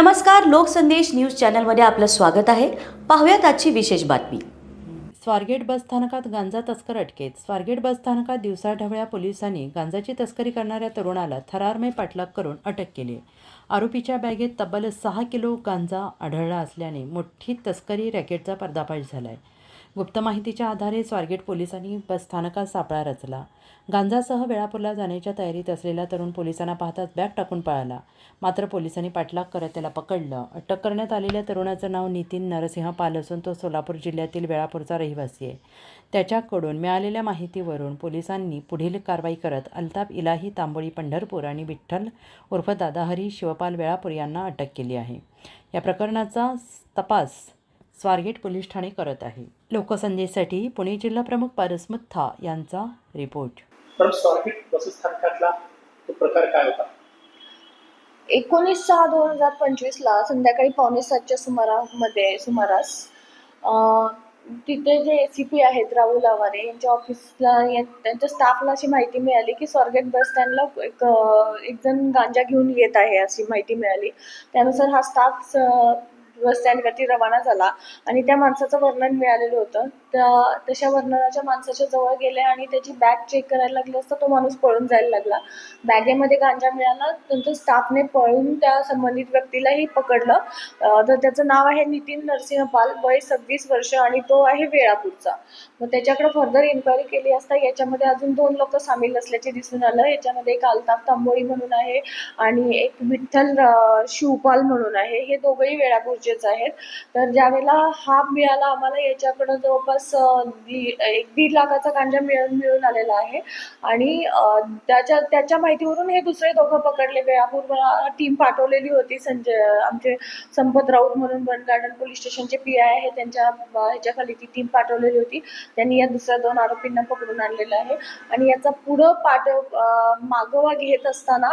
नमस्कार लोकसंदेश न्यूज चॅनलमध्ये आपलं स्वागत आहे. पाहूयात आजची विशेष बातमी. स्वारगेट बसस्थानकात गांजा तस्कर अटकेत. स्वारगेट बसस्थानकात दिवसाढवळ्या पोलिसांनी गांजाची तस्करी करणाऱ्या तरुणाला थरारमय पाठलाग करून अटक केली. आरोपीच्या बॅगेत तब्बल सहा किलो गांजा आढळला असल्याने मोठी तस्करी रॅकेटचा पर्दाफाश झाला आहे गुप्त माहितीच्या आधारे स्वारगेट पोलिसांनी बसस्थानकात सापळा रचला. गांजासह वेळापूरला जाण्याच्या तयारीत असलेला तरुण पोलिसांना पाहताच बॅग टाकून पळाला. मात्र पोलिसांनी पाठलाग करत त्याला पकडलं. अटक करण्यात आलेल्या तरुणाचं नाव नितीन नरसिंह पाल असून तो सोलापूर जिल्ह्यातील वेळापूरचा रहिवासी आहे. त्याच्याकडून मिळालेल्या माहितीवरून पोलिसांनी पुढील कारवाई करत अल्ताफ इलाही तांबोळी पंढरपूर आणि विठ्ठल उर्फ दादाहरी शिवपाल वेळापूर यांना अटक केली आहे. या प्रकरणाचा तपास स्वारगेट पोलीस ठाणे करत आहे. लोकसंदेशसाठी पुणे जिल्हा प्रमुख पारस मुथा यांचा रिपोर्ट पण स्वारगेट बसस्थानकातला तो प्रकार काय होता? एकोणीस सहा दोन हजार पंचवीसला संध्याकाळी पावणे सातच्या सुमारामध्ये सुमारास अं, तिथे जे ए सी पी आहेत राहुल आवारे यांच्या ऑफिसला या- त्यांच्या स्टाफला अशी माहिती मिळाली की स्वारगेट बस स्टँडला एक एक जण गांजा घेऊन येत आहे अशी माहिती मिळाली. त्यानुसार हा स्टाफ बस स्टँडवरती रवाना झाला. आणि त्या माणसाचं वर्णन मिळालेलं होतं. त्या तशा वर्णनाच्या माणसाच्या जवळ गेले आणि त्याची बॅग चेक करायला लागली असता तो माणूस पळून जायला लागला. बॅगेमध्ये गांजा मिळाला त्यांच्या स्टाफने पळून त्या संबंधित व्यक्तीलाही पकडलं. तर त्याचं नाव आहे नितीन नरसिंह पाल वय सव्वीस वर्ष आणि तो आहे वेळापूरचा. मग त्याच्याकडे फर्दर इन्क्वायरी केली असता याच्यामध्ये अजून दोन लोक सामील असल्याचे दिसून आलं. याच्यामध्ये एक अल्ताफ तांबोळी म्हणून आहे आणि एक विठ्ठल शिवपाल म्हणून आहे. हे दोघंही गरजेचं आहे. तर ज्यावेळेला हा मिळाला आम्हाला याच्याकडं जवळपास दी एक दीड लाखाचा गांजा मिळून मिळून आलेला आहे. आणि त्याच्या त्याच्या माहितीवरून हे दुसरे दोघं पकडले वेळापूर टीम पाठवलेली होती संजय आमचे संपत राऊत म्हणून वन गार्डन पोलीस स्टेशनचे पी आय आहे. त्यांच्या ह्याच्याखाली ती टीम पाठवलेली होती. त्यांनी या दुसऱ्या दोन आरोपींना पकडून आणलेलं आहे. आणि याचा पुढं पाठ मागोवा घेत असताना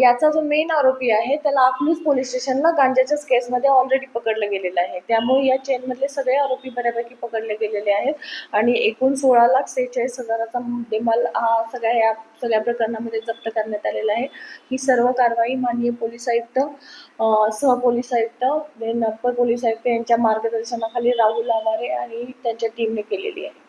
याचा जो मेन आरोपी आहे त्याला अकलूज पोलीस स्टेशनला गांजाच्याच केसमध्ये ऑलरेडी पकडलं गेलेलं आहे. त्यामुळे या चेनमधले सगळे आरोपी बऱ्यापैकी पकडले गेलेले आहेत. आणि एकूण सोळा लाख सेहेचाळीस हजाराचा मुद्देमाल हा सगळ्या या सगळ्या प्रकरणामध्ये जप्त करण्यात आलेला आहे. ही सर्व कारवाई माननीय पोलीस आयुक्त सह सहपोलीस आयुक्त देन अप्पर पोलीस आयुक्त यांच्या मार्गदर्शनाखाली राहुल आवारे आणि त्यांच्या टीमने केलेली आहे.